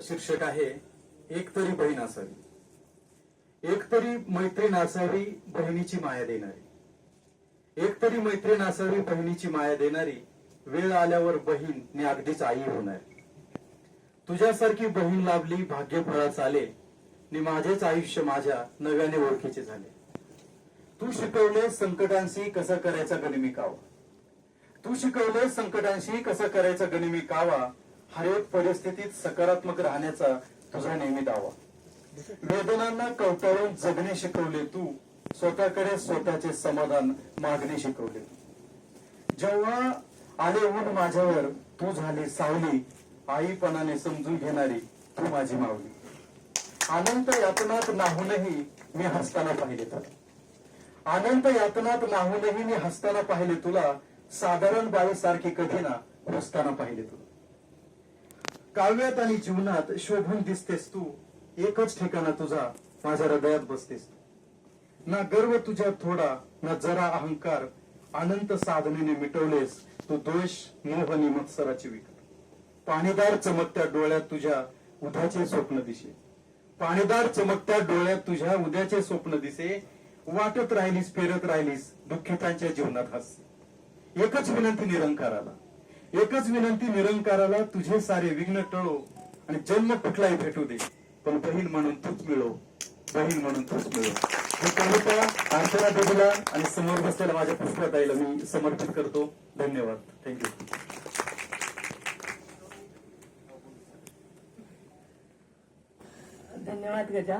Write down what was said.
शीर्षक आहे एक तरी बहीण असावी. एक तरी मैत्रीण असावी बहिणीची माया देणारी. एक तरी मैत्रीण असावी बहिणीची माया देणारी वेळ आल्यावर बहीण मी अगदीच आई होणार. तुझ्यासारखी बहीण लाभली भाग्य आले नि माझेच आयुष्य माझ्या नव्याने ओळखीचे झाले. तू शिकवले संकटांशी कसा करायचा गणिमी कावा. तू शिकवले संकटांशी कसा करायचा गणिमी कावा हर एक परिस्थितीत सकारात्मक राहण्याचा तुझा नेहमी दावा. वेदनांना कवटाळून जगणे शिकवले तू स्वतःकडे स्वतःचे समाधान मागणे शिकवले. तू जेव्हा आले ऊन माझ्यावर तू झाली सावली आईपणाने समजून घेणारी तू माझी मावली. अनंत यातनात नाहूनही मी हसताना पाहिले तर. अनंत यातनात नाहूनही मी हसताना पाहिले तुला साधारण बाळीसारखी कधी ना हसताना पाहिले तुला काव्यात आणि जीवनात शोभून दिसतेस तू. एकच ठिकाणा तुझा माझ्या हृदयात बसतेस तू. ना गर्व तुझ्या थोडा ना जरा अहंकार. अनंत साधनेने मिटवलेस तू द्वेष मोह मत्सराची विकार. पाणीदार चमकत्या डोळ्यात तुझ्या उद्याचे स्वप्न दिसे. पाणीदार चमकत्या डोळ्यात तुझ्या उद्याचे स्वप्न दिसे. वाटत राहिलीस फेरत राहिलीस दुःखितांच्या जीवनात हास्य एकच विनंती निरंकाराला. एकच विनंती निरंकाराला तुझे सारे विघ्न टळो आणि जन्म कुठलाही भेटू दे पण बहीण म्हणून तूच मिळो बहीण म्हणून तूच मिळो. ही कविता अर्चना देवीला आणि समोर बसलेल्या माझ्या पुष्पताईला मी समर्पित करतो. धन्यवाद. थँक्यू धन्यवाद गजा.